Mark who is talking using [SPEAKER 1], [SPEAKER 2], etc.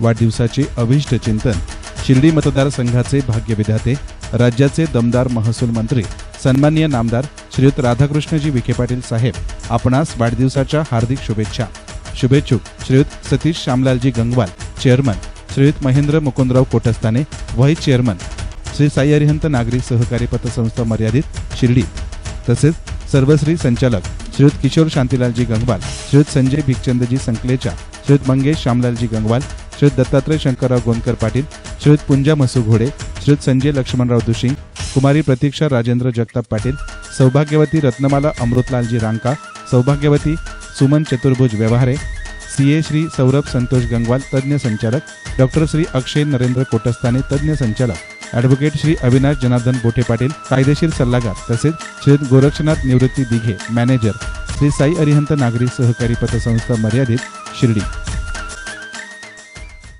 [SPEAKER 1] वाढदिवसाचे अभिष्ट चिंतन शिर्डी मतदारसंघाचे भाग्यविधाते राज्याचे दमदार महसूल मंत्री सन्माननीय नामदार श्रीयुत राधाकृष्णजी विखे पाटील साहेब आपणास वाढदिवसाच्या हार्दिक शुभेच्छा. शुभेच्छुक श्रीयुत सतीश श्यामलालजी गंगवाल चेअरमन श्रीयुत महेंद्र मुकुंदराव कोटस्ताने व्हाईस चेअरमन श्री साई अरिहंत नागरी सहकारी पतसंस्था मर्यादित शिर्डी. तसेच सर्वश्री संचालक श्रीयुत किशोर शांतीलालजी गंगवाल श्रीयुत संजय भिकचंदजी संकलेच्या श्रीयुत मंगेश श्यामलालजी गंगवाल श्रीयुत दत्तात्रय शंकरराव गोंदकर पाटील श्रीयुत पुंजा मसू घोडे श्रीयुत संजय लक्ष्मणराव दुशिंग कुमारी प्रतीक्षा राजेंद्र जगताप पाटील सौभाग्यवती रत्नमाला अमृतलालजी रांका सौभाग्यवती सुमन चतुर्भुज व्यवहारे सी ए श्री सौरभ संतोष गंगवाल तज्ज्ञ संचालक डॉक्टर श्री अक्षय नरेंद्र कोटस्थाने तज्ज्ञ संचालक ॲडव्होकेट श्री अविनाश जनार्दन बोठे पाटील कायदेशीर सल्लागार तसेच श्री गोरक्षनाथ निवृत्ती दिघे मॅनेजर. श्री साई अरिहंत नागरी सहकारी पतसंस्था मर्यादित शिर्डी.